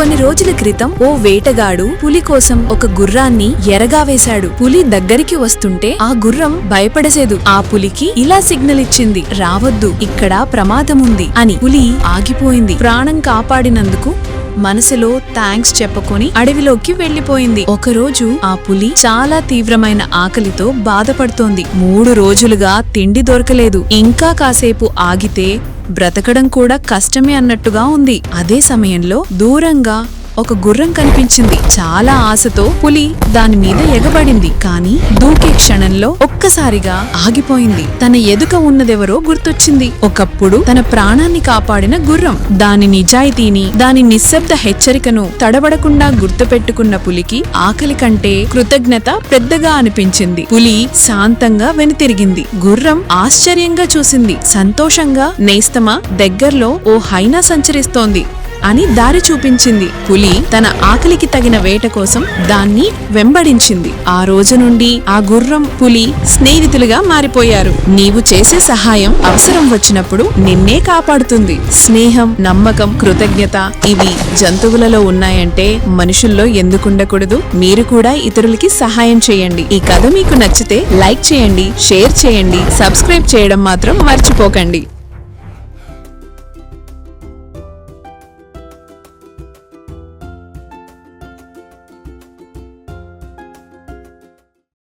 కొన్ని రోజుల క్రితం ఓ వేటగాడు పులి కోసం ఒక గుర్రాన్ని ఎరగా వేశాడు. పులి దగ్గరికి వస్తుంటే ఆ గుర్రం భయపడసేదు. ఆ పులికి ఇలా సిగ్నల్ ఇచ్చింది రావద్దు ఇక్కడ ప్రమాదముంది అని పులి ఆగిపోయింది. ప్రాణం కాపాడినందుకు మనసులో థ్యాంక్స్ చెప్పుకొని అడవిలోకి వెళ్ళిపోయింది ఒకరోజు ఆ పులి చాలా తీవ్రమైన ఆకలితో బాధపడుతోంది. మూడు రోజులుగా తిండి దొరకలేదు. ఇంకా కాసేపు ఆగితే బ్రతకడం కూడా కష్టమే అన్నట్టుగా ఉంది. అదే సమయంలో దూరంగా ఒక గుర్రం కనిపించింది. చాలా ఆశతో పులి దాని మీద ఎగబడింది. కానీ దూకే క్షణంలో ఒక్కసారిగా ఆగిపోయింది. తన ఎదుక ఉన్నదెవరో గుర్తొచ్చింది. ఒకప్పుడు తన ప్రాణాన్ని కాపాడిన గుర్రం. దాని నిజాయితీని దాని నిశ్శబ్ద హెచ్చరికను తడబడకుండా గుర్తుపెట్టుకున్న పులికి ఆకలి కంటే కృతజ్ఞత పెద్దగా అనిపించింది. పులి శాంతంగా వెనుతిరిగింది. గుర్రం ఆశ్చర్యంగా చూసింది. సంతోషంగా నేస్తమా దగ్గర్లో ఓ హైనా సంచరిస్తోంది. అని దారి చూపించింది. పులి తన ఆకలికి తగిన వేట కోసం దాన్ని వెంబడించింది. ఆ రోజు నుండి ఆ గుర్రం పులి స్నేహితులుగా మారిపోయారు. నీవు చేసే సహాయం అవసరం వచ్చినప్పుడు నిన్నే కాపాడుతుంది. స్నేహం నమ్మకం కృతజ్ఞత ఇవి జంతువులలో ఉన్నాయంటే మనుషుల్లో ఎందుకుండకూడదు మీరు కూడా ఇతరులకి సహాయం చేయండి. ఈ కథ మీకు నచ్చితే లైక్ చేయండి షేర్ చేయండి సబ్స్క్రైబ్ చేయడం మాత్రం మర్చిపోకండి.